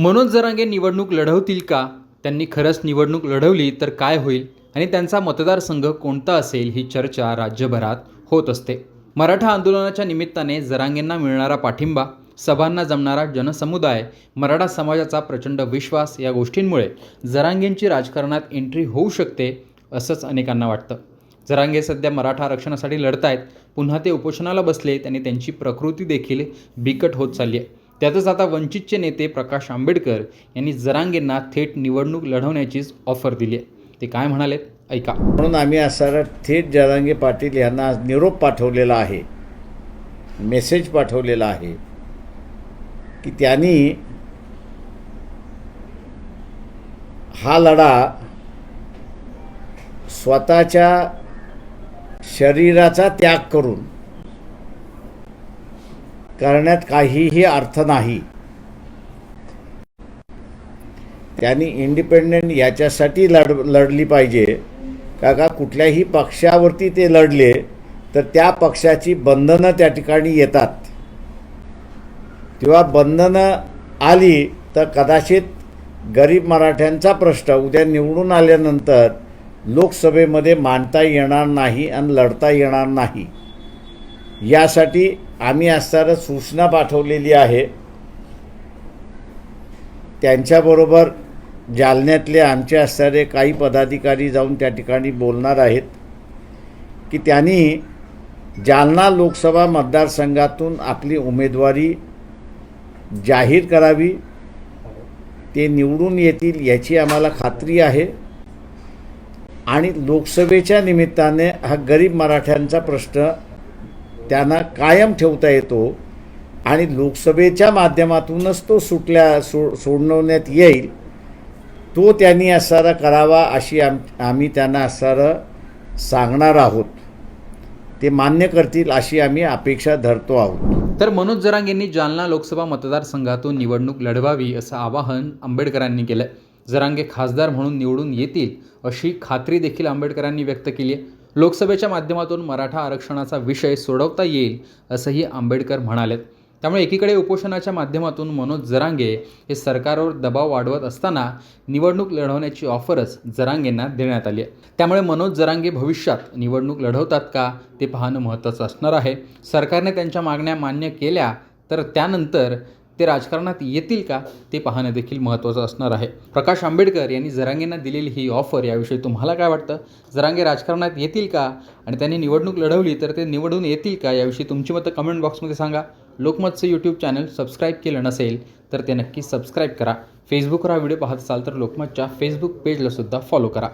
मनोज जरांगे निवडणूक लढवतील का? त्यांनी खरंच निवडणूक लढवली तर काय होईल? आणि त्यांचा मतदारसंघ कोणता असेल ही चर्चा राज्यभरात होत असते. मराठा आंदोलनाच्या निमित्ताने जरांगेंना मिळणारा पाठिंबा सभांना जमणारा जनसमुदाय मराठा समाजाचा प्रचंड विश्वास या गोष्टींमुळे जरांगेंची राजकारणात एंट्री होऊ शकते असंच अनेकांना वाटतं. जरांगे सध्या मराठा आरक्षणासाठी लढत आहेत पुन्हा ते उपोषणाला बसले त्यांनी त्यांची प्रकृती देखील बिकट होत चालली आहे. त्यातच आता वंचितचे नेते प्रकाश आंबेडकर यांनी जरांगेंना थेट निवडणूक लढवण्याचीच ऑफर दिली आहे. ते काय म्हणालेत? ऐका. म्हणून आम्ही असा थेट जरांगे पाटील यांना आज निरोप पाठवलेला आहे. मेसेज पाठवलेला आहे. की त्यांनी हा लढा स्वतःच्या शरीराचा त्याग करून करण्यात काहीही अर्थ नाही. त्यांनी इंडिपेंडेंट याच्यासाठी लढ लढली पाहिजे. का का कुठल्याही पक्षावरती ते लढले तर त्या पक्षाची बंधनं त्या ठिकाणी येतात. तेव्हा बंधनं आली तर कदाचित गरीब मराठ्यांचा प्रश्न उद्या निवडून आल्यानंतर लोकसभेमध्ये मांडता येणार नाही आणि लढता येणार नाही. यासाठी आम्ही असताना सूचना पाठवलेली आहे. त्यांच्याबरोबर जालन्यातले आमचे असणारे काही पदाधिकारी जाऊन त्या ठिकाणी बोलणार आहेत. की त्यांनी जालना लोकसभा मतदारसंघातून आपली उमेदवारी जाहीर करावी. ते निवडून येतील याची आम्हाला खात्री आहे. आणि लोकसभेच्या निमित्ताने हा गरीब मराठ्यांचा प्रश्न त्यांना कायम ठेवता येतो आणि लोकसभेच्या माध्यमातूनच तो सुटल्या सो सोडवण्यात येईल तो त्यांनी असारा करावा अशी आम आम्ही त्यांना असारा सांगणार आहोत. ते मान्य करतील अशी आम्ही अपेक्षा धरतो आहोत. तर मनोज जरांग यांनी जालना लोकसभा मतदारसंघातून निवडणूक लढवावी असं आवाहन आंबेडकरांनी केलं जरांगे खासदार म्हणून निवडून येतील अशी खात्री देखील आंबेडकरांनी व्यक्त केली आहे. लोकसभेच्या माध्यमातून मराठा आरक्षणाचा विषय सोडवता येईल असंही आंबेडकर म्हणालेत. त्यामुळे एकीकडे उपोषणाच्या माध्यमातून मनोज जरांगे हे सरकारवर दबाव वाढवत असताना निवडणूक लढवण्याची ऑफरच जरांगेंना देण्यात आली आहे. त्यामुळे मनोज जरांगे भविष्यात निवडणूक लढवतात का ते पाहणं महत्त्वाचं असणार आहे. सरकारने त्यांच्या मागण्या मान्य केल्या तर त्यानंतर ते राजकारणात येतील का ते पाहणं देखील महत्त्वाचं असणार आहे. प्रकाश आंबेडकर यांनी जरांगेंना दिलेली ही ऑफर याविषयी तुम्हाला काय वाटतं? जरांगे राजकारणात येतील का? आणि त्यांनी निवडणूक लढवली तर ते निवडून येतील का? याविषयी तुमची मतं कमेंट बॉक्समध्ये सांगा. लोकमतचं यूट्यूब चॅनल सबस्क्राईब केलं नसेल तर ते नक्की सबस्क्राईब करा. फेसबुकवर हा व्हिडिओ पाहत असाल तर लोकमतच्या फेसबुक पेजलासुद्धा फॉलो करा.